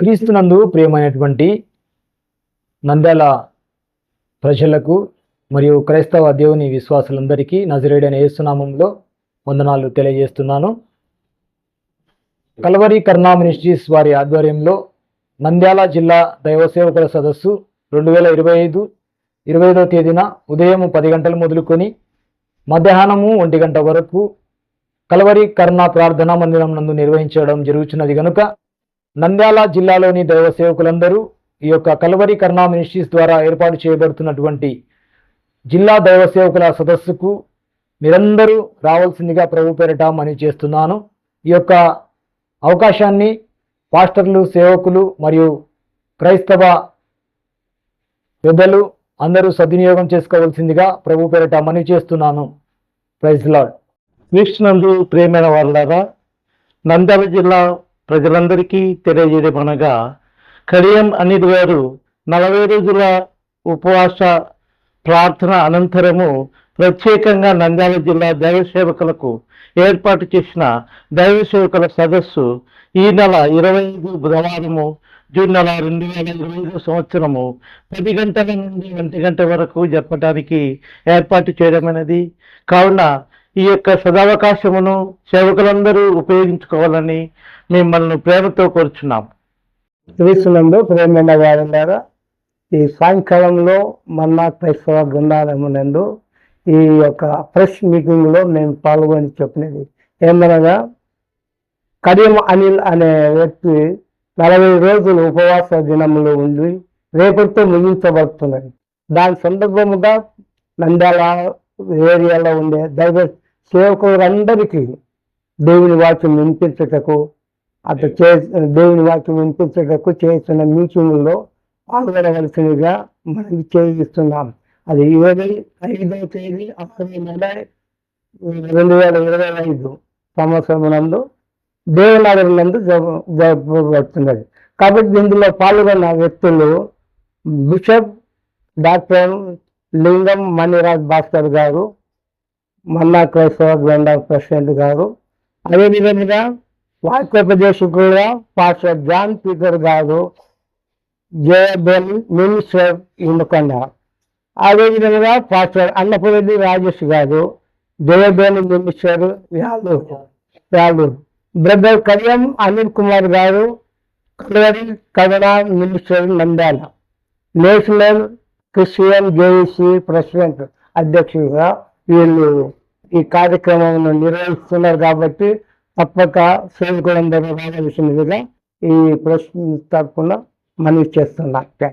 క్రీస్తునందు ప్రియమైనటువంటి నంద్యాల ప్రజలకు మరియు క్రైస్తవ దేవుని విశ్వాసులందరికీ నజరేడైన యేసునామంలో వందనాలు తెలియజేస్తున్నాను. కలవరి కర్ణా మినిస్ట్రీస్ వారి ఆధ్వర్యంలో నంద్యాల జిల్లా దైవసేవకుల సదస్సు రెండు వేల ఇరవై ఐదు ఇరవై ఐదవ తేదీన ఉదయం పది గంటలు మొదలుకొని మధ్యాహ్నము ఒంటి గంట వరకు కలవరి కర్ణ ప్రార్థనా మందిరం నందు నిర్వహించడం జరుగుతున్నది కనుక నంద్యాల జిల్లాలోని దైవ సేవకులందరూ ఈ యొక్క కలవరి కర్ణా మినిస్ట్రీస్ ద్వారా ఏర్పాటు చేయబడుతున్నటువంటి జిల్లా దైవ సేవకుల సదస్సుకు మీరందరూ రావాల్సిందిగా ప్రభు పేరట మనవి చేస్తున్నాను. ఈ యొక్క అవకాశాన్ని పాస్టర్లు సేవకులు మరియు క్రైస్తవ పెద్దలు అందరూ సద్వినియోగం చేసుకోవాల్సిందిగా ప్రభు పేరట మనవి చేస్తున్నాను. Praise lord. వీక్షణందు ప్రేమైన వాళ్ళారా నంద్యాల జిల్లా ప్రజలందరికీ తెలియజేయమనగా కడియం అనిల్ గారు నలభై రోజుల ఉపవాస ప్రార్థన అనంతరము ప్రత్యేకంగా నంద్యాల జిల్లా దైవ సేవకులకు ఏర్పాటు చేసిన దైవ సేవకుల సదస్సు ఈ నెల ఇరవై ఐదు బుధవారము జూన్ నెల రెండు వేల ఇరవై ఐదు సంవత్సరము పది గంటల నుండి ఒంటి గంట వరకు జరపడానికి ఏర్పాటు చేయడం అనేది కావున ఈ యొక్క సదావకాశమును సేవకులందరూ ఉపయోగించుకోవాలని మిమ్మల్ని ప్రేమతో కోరుచున్నాం. క్రీస్తునందు ప్రేమైన వారులారా ఈ సాయంకాలంలో మన్నా క్రైస్తవ గ్రంథాలయమునందు ఈ యొక్క ప్రెస్ మీటింగ్లో మేము పాల్గొని చెప్పినది ఏమనగా కడియం అనిల్ అనే వ్యక్తి నలభై రోజులు ఉపవాస దినములు ఉండి రేపటితో ముగించబడుతున్నది. దాని సందర్భముగా నంద్యాల ఏరియాలో ఉండే దైవ సేవకులందరికీ దేవుని వాక్యం వినిపించటకు అట్లా చే దేవుని వాక్యం వినిపించటకు చేస్తున్న మీటింగుల్లో పాల్గొనవలసినగా మనం చేయిస్తున్నాం. అది ఇరవై ఐదవ తేదీ ఆరవ నెల రెండు వేల ఇరవై ఐదు సంవత్సరం నందు దేవనగర్ నందు జరగ- జరపబడుతున్నది. కాబట్టి ఇందులో పాల్గొన్న వ్యక్తులు బిషప్ డాక్టర్ లింగం మణిరాజ్ భాస్కర్ గారు మన్నా క్రైస్తవ గ్రంథ ప్రెసిడెంట్ గారు. అదేవిధంగా వాక్యోపదేశకులుగా పాస్టర్ జాన్ పీటర్ గారు జయబెల్ మినిస్టర్ ఉండకొండ అదేవిధంగా pastor Annapureddy Rajesh garu Jayabelu minister Yadav Yadav brother Kalyan Anil Kumar garu Calvary Kannada minister Nandyal. National Christian JAC president అధ్యక్షుడిగా వీళ్ళు ఈ కార్యక్రమం నిర్వహిస్తున్నారు కాబట్టి తప్పక సేవకులందరూ రావాల్సినదిగా ఈ ప్రశ్న తరఫున మనవి చేస్తున్నా